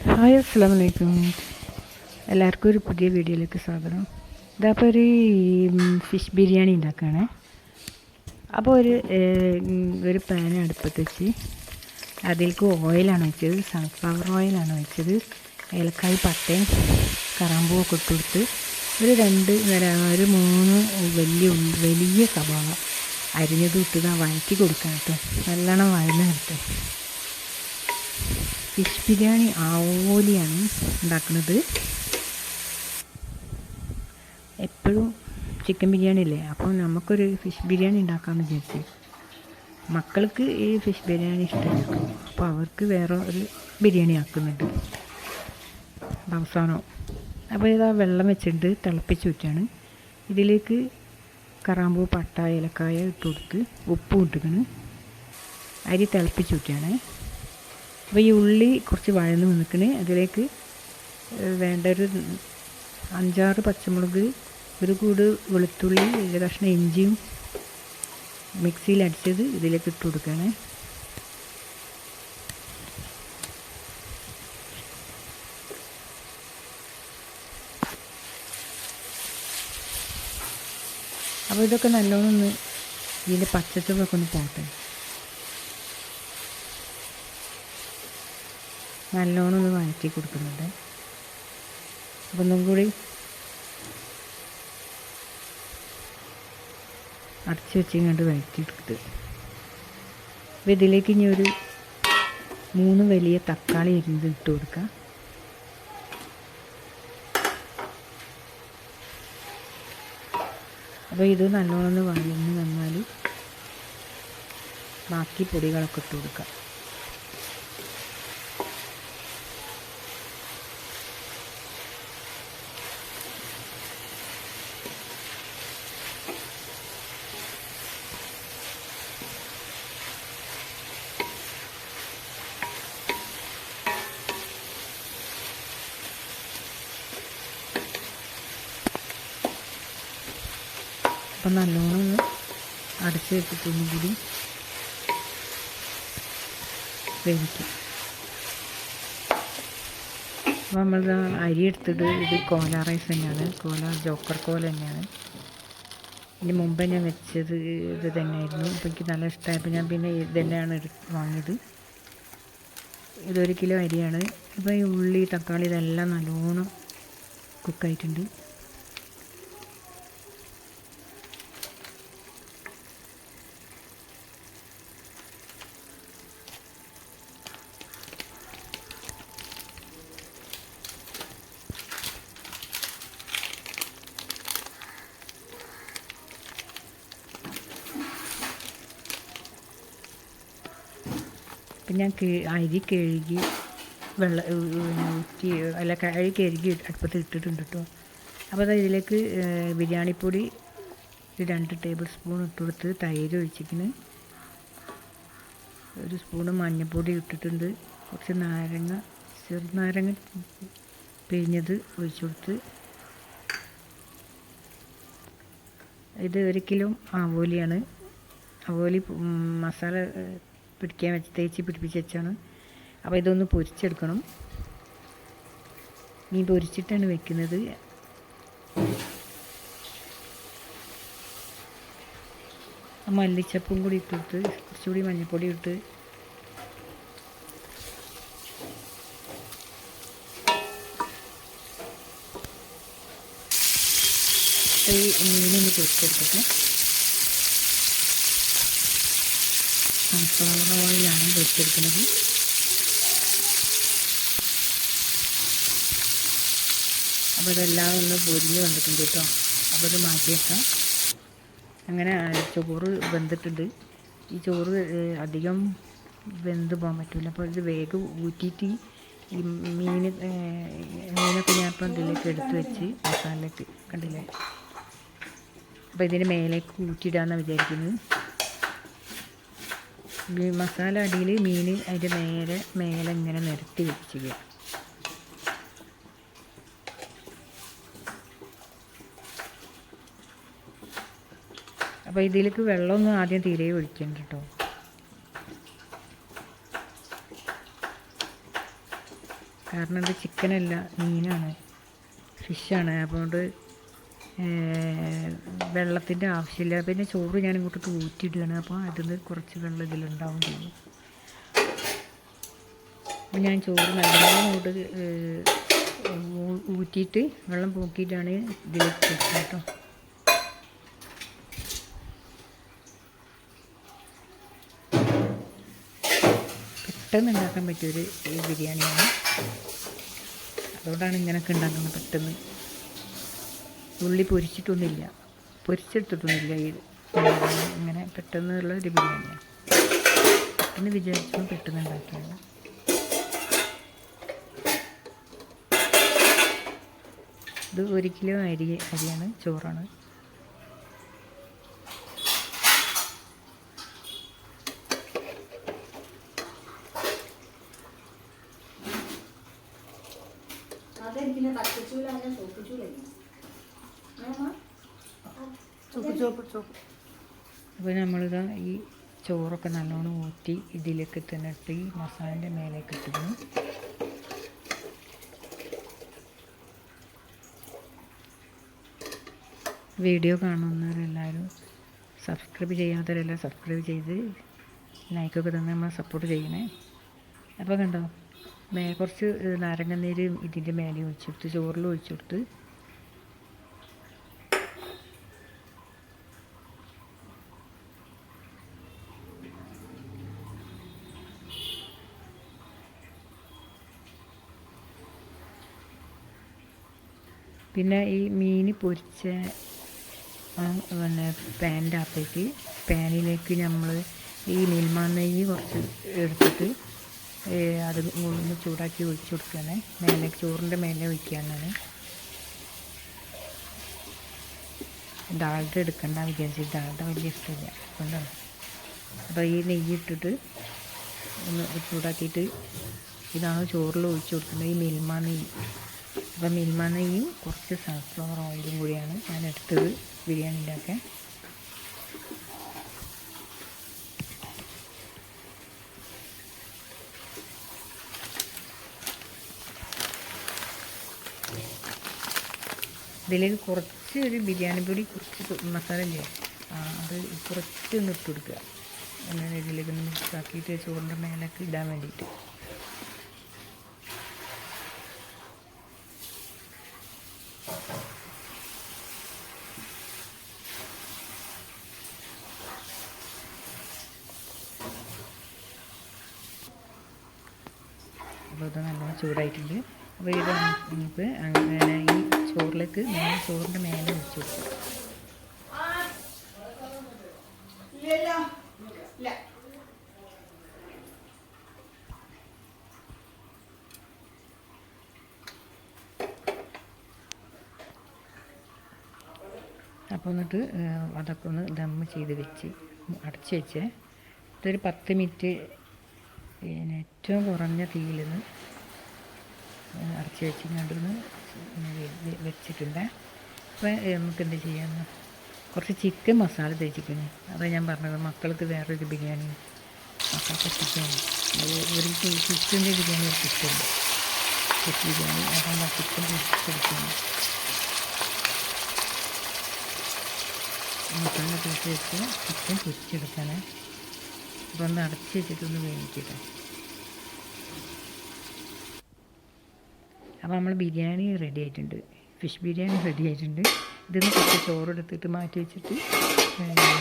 Hi അസ്സാം വലൈക്കും എല്ലാവർക്കും ഒരു പുതിയ വീഡിയോയിലേക്ക് സ്വാഗതം. ഇതപ്പോൾ ഒരു ഫിഷ് ബിരിയാണി ഉണ്ടാക്കുകയാണേ അപ്പോൾ ഒരു ഒരു പാൻ അടുപ്പത്ത് വെച്ച് അതിലേക്ക് ഓയിലാണ് വെച്ചത് സൺഫ്ലവർ ഓയിലാണ് വെച്ചത് ഏലക്കായ് പട്ടയും കറാമ്പൂവൊക്കെ ഇട്ട് കൊടുത്ത് ഒരു രണ്ട് ഒരു മൂന്ന് വലിയ വലിയ സവാള അരിഞ്ഞത് ഇട്ടിട്ട് ആ വഴറ്റി കൊടുക്കാൻ കേട്ടോ. നല്ലോണം വഴന്ന് കിട്ടും ഫിഷ് ബിരിയാണി ആവോലിയാണ് ഉണ്ടാക്കുന്നത്. എപ്പോഴും ചിക്കൻ ബിരിയാണി അല്ലേ അപ്പോൾ നമുക്കൊരു ഫിഷ് ബിരിയാണി ഉണ്ടാക്കാമെന്ന് വിചാരിച്ചു. മക്കൾക്ക് ഈ ഫിഷ് ബിരിയാണി ഇഷ്ടമല്ല അപ്പോൾ അവർക്ക് വേറെ ഒരു ബിരിയാണി ആക്കുന്നുണ്ട്. അവസാനം അപ്പോൾ ഇതാ വെള്ളം വെച്ചിട്ട് തിളപ്പിച്ച് വെച്ചാണ് ഇതിലേക്ക് കറാമ്പൂ പട്ട ഏലക്കായ ഇട്ട് കൊടുത്ത് ഉപ്പും ഇട്ടിക്കണ് അരി തിളപ്പിച്ച് വെച്ചാണ് അപ്പോൾ ഈ ഉള്ളി കുറച്ച് വഴന്ന് നിൽക്കണേ അതിലേക്ക് വേണ്ട ഒരു അഞ്ചാറ് പച്ചമുളക് ഒരു കൂട് വെളുത്തുള്ളി ഒരു കഷ്ണം ഇഞ്ചിയും മിക്സിയിൽ അടിച്ചത് ഇതിലേക്ക് ഇട്ട് കൊടുക്കണേ അപ്പോൾ ഇതൊക്കെ നല്ലോണം ഒന്ന് ഇതിന്റെ പച്ചച്ചൊക്കെ ഒന്ന് പോട്ടെ. നല്ലോണം ഒന്ന് വഴറ്റി കൊടുക്കുന്നുണ്ട്. അപ്പം ഒന്നും കൂടി അടച്ചു വെച്ച് ഇങ്ങോട്ട് വഴറ്റിയെടുത്ത് അപ്പോൾ ഇതിലേക്ക് ഇനി ഒരു മൂന്ന് വലിയ തക്കാളി അരിഞ്ഞത് ഇട്ട് കൊടുക്കുക അപ്പോൾ ഇത് നല്ലോണം ഒന്ന് വഴന്ന് വന്നാൽ ബാക്കി പൊടികളൊക്കെ ഇട്ട് കൊടുക്കാം. അപ്പം നല്ലോണം ഒന്ന് അടച്ച് വെച്ചിട്ടൊന്നും കൂടി വേവിക്കും. അപ്പോൾ നമ്മൾ അരി എടുത്തിട്ട് ഇത് കോല റൈസ് തന്നെയാണ്. കോല ജോക്കർ കോല തന്നെയാണ്. ഇതിന് മുമ്പേ ഞാൻ വെച്ചത് ഇത് തന്നെയായിരുന്നു. അപ്പോൾ എനിക്ക് നല്ല ഇഷ്ടമായപ്പോൾ ഞാൻ പിന്നെ ഇത് തന്നെയാണ് വാങ്ങിയത്. ഇതൊരു കിലോ അരിയാണ്. ഇപ്പോൾ ഈ ഉള്ളി തക്കാളി ഇതെല്ലാം നല്ലോണം കുക്കായിട്ടുണ്ട് അപ്പം ഞാൻ അരി കഴുകി വെള്ളം ഊറ്റി അല്ല അരി കഴുകി അടുപ്പത്ത് ഇട്ടിട്ടുണ്ട് കേട്ടോ അപ്പോൾ അത് ഇതിലേക്ക് ബിരിയാണിപ്പൊടി രണ്ട് ടേബിൾ സ്പൂൺ ഇട്ട് കൊടുത്ത് തൈര് ഒഴിച്ചിരിക്കുന്നു ഒരു സ്പൂണ് മഞ്ഞൾപ്പൊടി ഇട്ടിട്ടുണ്ട്. കുറച്ച് നാരങ്ങ ചെറുനാരങ്ങ പിഴിഞ്ഞത് ഒഴിച്ചു കൊടുത്ത്. ഇത് ഒരു കിലോ ആവോലിയാണ്. അവോലി മസാല പിടിക്കാൻ വെച്ച് തേച്ച് പിടിപ്പിച്ച് വെച്ചാണ്. അപ്പോൾ ഇതൊന്ന് പൊരിച്ചെടുക്കണം. മീൻ പൊരിച്ചിട്ടാണ് വെക്കുന്നത്. മല്ലിച്ചപ്പും കൂടി ഇട്ടിട്ട് കുറച്ചുകൂടി മഞ്ഞൾപ്പൊടി ഇട്ട്. മീനൊന്ന് പൊരിച്ചെടുത്തിട്ട് സൺഫ്ലവർ ഓയിലാണ് പൊരിച്ചെടുക്കുന്നത് അപ്പോൾ ഇതെല്ലാം ഒന്ന് പൊരിഞ്ഞ് വന്നിട്ടുണ്ട് കേട്ടോ. അപ്പോൾ ഇത് മാറ്റി വെക്കാം അങ്ങനെ ചോറ് വെന്തിട്ടുണ്ട്. ഈ ചോറ് അധികം വെന്ത് പോകാൻ പറ്റില്ല അപ്പോൾ ഇത് വേഗം ഊറ്റിയിട്ട് ഈ മീൻ മീനൊക്കെ ഞാൻ ഇപ്പം ഇതിലേക്ക് എടുത്ത് വെച്ച് മസാലയ്ക്ക് കണ്ടില്ലേ? അപ്പോൾ ഇതിന് മേലേക്ക് ഊറ്റിയിടാമെന്നാണ് വിചാരിക്കുന്നത്. മസാല അടിയിൽ മീൻ അതിന്റെ നേരെ മേലെ ഇങ്ങനെ നിരത്തി വെച്ചിരിക്കുക. അപ്പോൾ ഇതിലേക്ക് വെള്ളമൊന്നും ആദ്യം തീരെ ഒഴിക്കണ്ട കേട്ടോ. കാരണം ഇത് ചിക്കനല്ല മീനാണ് ഫിഷാണ് അതുകൊണ്ട് വെള്ളത്തിന്റെ ആവശ്യമില്ല. പിന്നെ ചോറ് ഞാൻ ഇങ്ങോട്ടേക്ക് ഊറ്റിയിടുകയാണ്. അപ്പോൾ അതിൽ നിന്ന് കുറച്ച് വെള്ളം ഇതിലുണ്ടാവും അപ്പോൾ ഞാൻ ചോറ് നല്ലോണം ഇങ്ങോട്ട് ഊറ്റിയിട്ട് വെള്ളം പോക്കിയിട്ടാണ് ഇതിലേക്ക് വെച്ചത് കേട്ടോ. പെട്ടെന്ന് ഉണ്ടാക്കാൻ പറ്റിയൊരു ബിരിയാണിയാണ്. അതുകൊണ്ടാണ് ഇങ്ങനെയൊക്കെ ഉണ്ടാക്കുന്നത് പെട്ടെന്ന്. ഉള്ളി പൊരിച്ചിട്ടൊന്നുമില്ല. പൊരിച്ചെടുത്തിട്ടൊന്നുമില്ല ഈ ഇങ്ങനെ പെട്ടെന്നുള്ള ഒരു ബിരിയാണിയാണ് പെട്ടെന്ന് വിചാരിച്ചപ്പോൾ പെട്ടെന്ന് ഉണ്ടാക്കിയാണ് ഇത് ഒരു കിലോ അരി അരിയാണ് ചോറാണ്. അതെനിക്കിന്നെ പച്ചച്ചൂലാണ് ചോപ്പിച്ചൂലായിരുന്നു ചോപ്പ് ചോപ്പ് ചോപ്പ് അപ്പോൾ നമ്മളിതാ ഈ ചോറൊക്കെ നല്ലോണം ഊറ്റി ഇതിലേക്ക് തന്നിട്ട് ഈ മസാലന്റെ മേലേക്ക് ഇട്ടിരുന്നു. വീഡിയോ കാണുന്നവരെല്ലാവരും സബ്സ്ക്രൈബ് ചെയ്യാത്തവരെല്ലാം സബ്സ്ക്രൈബ് ചെയ്ത് ലൈക്കൊക്കെ തന്നെ നമ്മൾ സപ്പോർട്ട് ചെയ്യണേ. അപ്പോൾ കണ്ടോ? മേ കുറച്ച് നാരങ്ങ നീര് ഇതിന്റെ മേലെ ഒഴിച്ചെടുത്ത് ചോറിൽ ഒഴിച്ചെടുത്ത് പിന്നെ ഈ മീൻ പൊരിച്ച പിന്നെ പാന്റെ അകത്തേക്ക് പാനിലേക്ക് നമ്മൾ ഈ മിൽമ നെയ്യ് കുറച്ച് എടുത്തിട്ട് അത് ഒന്ന് ചൂടാക്കി ഒഴിച്ച് കൊടുക്കുകയാണ്. മേലെ ചോറിന്റെ മേലെ ഒഴിക്കുകയാണ് ഡാൾഡ എടുക്കണ്ട വിചാരിച്ചു ഡാൾഡ വലിയ ഇഷ്ടമില്ല. അതുകൊണ്ടാണ്. അപ്പോൾ ഈ നെയ്യ് ഇട്ടിട്ട് ഒന്ന് ചൂടാക്കിയിട്ട് ഇതാണ് ചോറിൽ ഒഴിച്ചു കൊടുക്കുന്നത് ഈ മിൽമ നെയ്യ്. അപ്പം മിൽമ നെയ്യും കുറച്ച് സൺഫ്ലവർ ഓയിലും കൂടിയാണ് ഞാൻ എടുത്തത് ബിരിയാണി ഇതിലേക്ക് കുറച്ച് ഒരു ബിരിയാണി പൊടി കുറച്ച് മസാല ഇല്ലേ? അത് കുറച്ച് ഒന്ന് ഇട്ട് കൊടുക്കുക. അങ്ങനെ ഇതിലേക്ക് മിക്സ് ആക്കിയിട്ട് ചോറിന്റെ മേലൊക്കെ ഇടാൻ വേണ്ടിയിട്ട്. അപ്പോൾ ഇത് നല്ലോണം ചൂടായിട്ടുണ്ട്. അപ്പോൾ ഇത് നമുക്ക് അങ്ങനെ ഈ ചോറിലേക്ക് മേലെ ചോറിന്റെ മേലെ വെച്ച് കൊടുക്കും. അപ്പോൾ എന്നിട്ട് അതൊക്കെ ഒന്ന് ദമ്മ് ചെയ്ത് വെച്ച് അടച്ച് വെച്ച്. ഇതൊരു പത്ത് മിനിറ്റ് പിന്നെ ഏറ്റവും കുറഞ്ഞ തീയിൽ നിന്ന് അടച്ചു വെച്ച് കണ്ടൊന്ന് വെച്ചിട്ടുണ്ട്. അപ്പോൾ നമുക്ക് എന്ത് ചെയ്യാമെന്ന് കുറച്ച് ചിക്കൻ മസാല തേച്ചിക്കണേ അതാണ് ഞാൻ പറഞ്ഞത് മക്കൾക്ക് വേറൊരു ബിരിയാണി മക്കൾക്ക് ചിക്കൻ ഒരു ചിക്കന്റെ ബിരിയാണി ഒരു ഇഷ്ടമുണ്ട് ചിക്കൻ ബിരിയാണി. അതാണ് ചിക്കൻ പൊരിച്ചെടുക്കുന്നത് മസാല തേച്ച് വെച്ച് ചിക്കൻ പൊരിച്ചെടുക്കാനേ. അപ്പോൾ ഒന്ന് അടച്ച് വെച്ചിട്ടൊന്ന് വേവിക്കട്ടെ. അപ്പോൾ നമ്മൾ ബിരിയാണി റെഡി ആയിട്ടുണ്ട്. ഫിഷ് ബിരിയാണി റെഡി ആയിട്ടുണ്ട്. ഇതിന്ന് കുറച്ച് ചോറ് എടുത്തിട്ട് മാറ്റി വെച്ചിട്ട്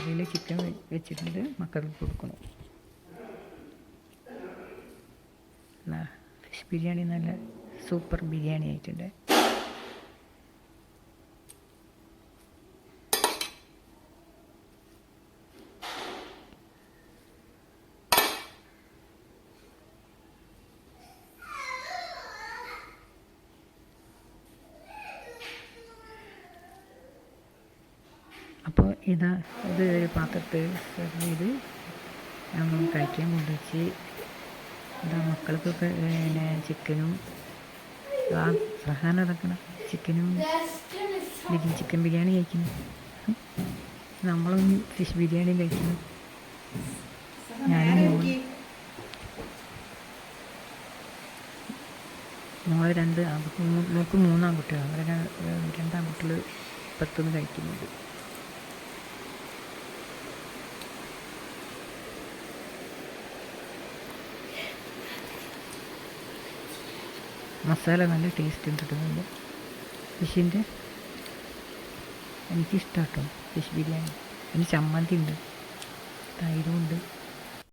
ഇതിൽ ചിക്കൻ വെച്ചിട്ടുണ്ട്. മക്കൾക്ക് കൊടുക്കണം. ഫിഷ് ബിരിയാണി നല്ല സൂപ്പർ ബിരിയാണി ആയിട്ടുണ്ട് അപ്പോൾ ഇതാ ഇത് ഒരു പാത്രത്തിൽ ഇത് നമ്മൾ കഴിക്കാൻ കൊണ്ടുവച്ച്. ഇതാ മക്കൾക്കൊക്കെ പിന്നെ ചിക്കനും ആ സഹാന അടക്കണം ചിക്കനും ബിരിയാണി ചിക്കൻ ബിരിയാണി കഴിക്കുന്നു. നമ്മളൊന്ന് ഫിഷ് ബിരിയാണി കഴിക്കുന്നു. ഞാനും നമ്മൾ ഞങ്ങൾ രണ്ട് ആൺകുട്ടി മൂന്നാം മൂന്നാൺകുട്ടികളാണ്. അവരെ രണ്ടാൺകുട്ടികൾ പുറത്തുനിന്ന് കഴിക്കുന്നുണ്ട്. മസാല നല്ല ടേസ്റ്റ് ഉണ്ട് കേട്ടോ ഫിഷിന്റെ? എനിക്കിഷ്ടം കേട്ടോ ഫിഷ് ബിരിയാണി. അതിന് ചമ്മന്തി ഉണ്ട്. തൈരും ഉണ്ട്.